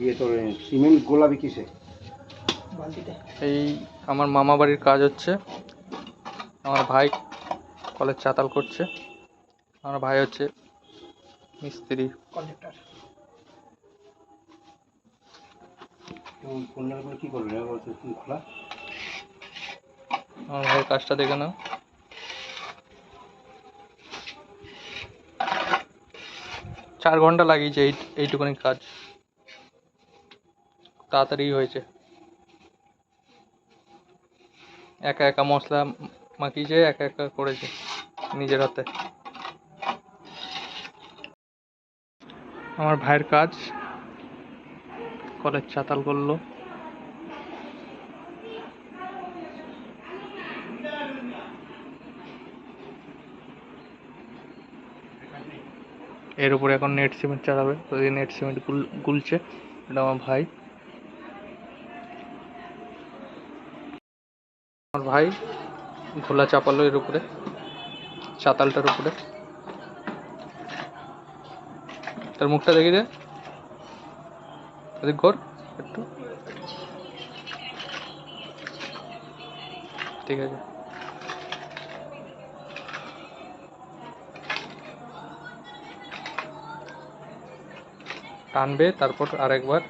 ইয়ে তোর সিমেন্ট গোলাপি কিসে? এই আমার মামা বাড়ির কাজ হচ্ছে। আমার ভাই কলের চাতাল করছে। আমার ভাই হচ্ছে মিস্ত্রি। কন্ডাক্টর। কি করবে? খোলা। আমার ভাইয়ের কাজটা দেখে নাও। চার ঘণ্টা লাগিয়েছে এই এইটুকুনি কাজ। তাড়াতাড়ি হয়েছে। একা একা মশলা মাখিয়েছে, একা একা করেছে নিজের হাতে। আমার ভাইয়ের কাজ কলের চাতাল করল। এর উপরে এখন নেট সিমেন্ট চালাবে তো এই নেট সিমেন্ট গুল, গুলছে। এটা আমার ভাই। আমার ভাই ঘোলা চাপালো এর উপরে, চাতালটার উপরে। তার মুখটা দেখি এদিক ঘোর, একটু। ঠিক আছে। টানবে, তারপর আরেকবার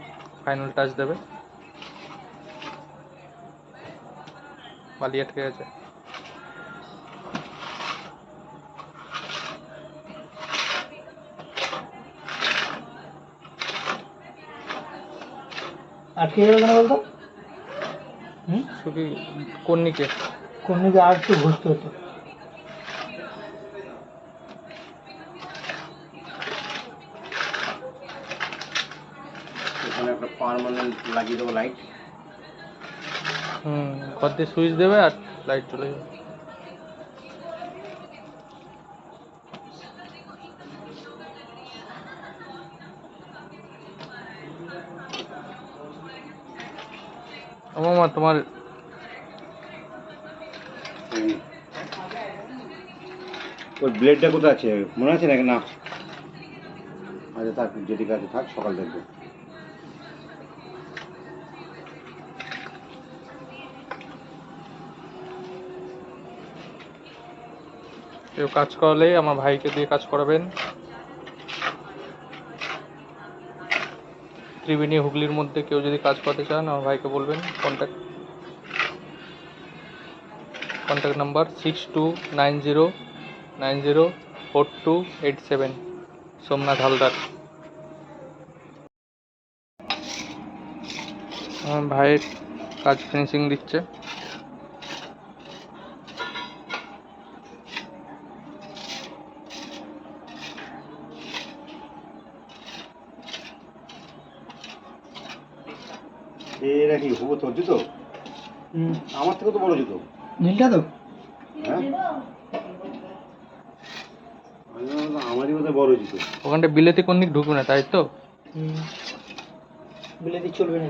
ফাইনাল টাচ দেবে। বালি আটকে গেছে আটকে গেল কেন বলতো? হুম? কন্নিকে কোন দিকে আর একটু ঘুরতে হতো। ওখানে একটা পার্মানেন্ট লাগিয়ে দেবো লাইট হুম ঘর দিয়ে সুইচ দেবে আর লাইট চলে যাবে। মামা, তোমার ওই ব্লেডটা কোথায় আছে? মনে আছে নাকি? না। আচ্ছা থাক যদি কাছে থাক, সকাল দেখব। কেউ কাজ করালে আমার ভাইকে দিয়ে কাজ করাবেন। ত্রিবেণী হুগলির মধ্যে কেউ যদি কাজ করতে চান, আমার ভাইকে বলবেন। Contact contact number six two nine zero nine zero four two eight seven Somnath Haldar. আমার ভাইয়ের কাজ ফিনিশিং দিচ্ছে। এরা কি হব তোর জুতো? হুম। আমার থেকে তো বড় জুতো। নীলটা তো? হ্যাঁ? আমি আমারই বোধহয় বড় জুতো। ওখানটা বিলেতে কোন দিক ঢুকবে না তাই তো? বিলেতে বিলেতি চলবে না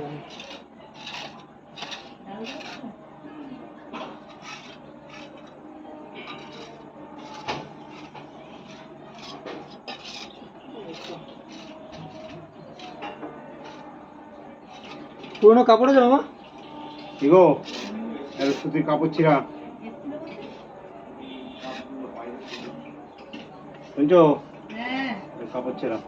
পুরোনো কাপড় আছে মামা? কি গো এত সুতির কাপড় ছিঁড়া। শুনছো? কাপড় ছিঁড়া।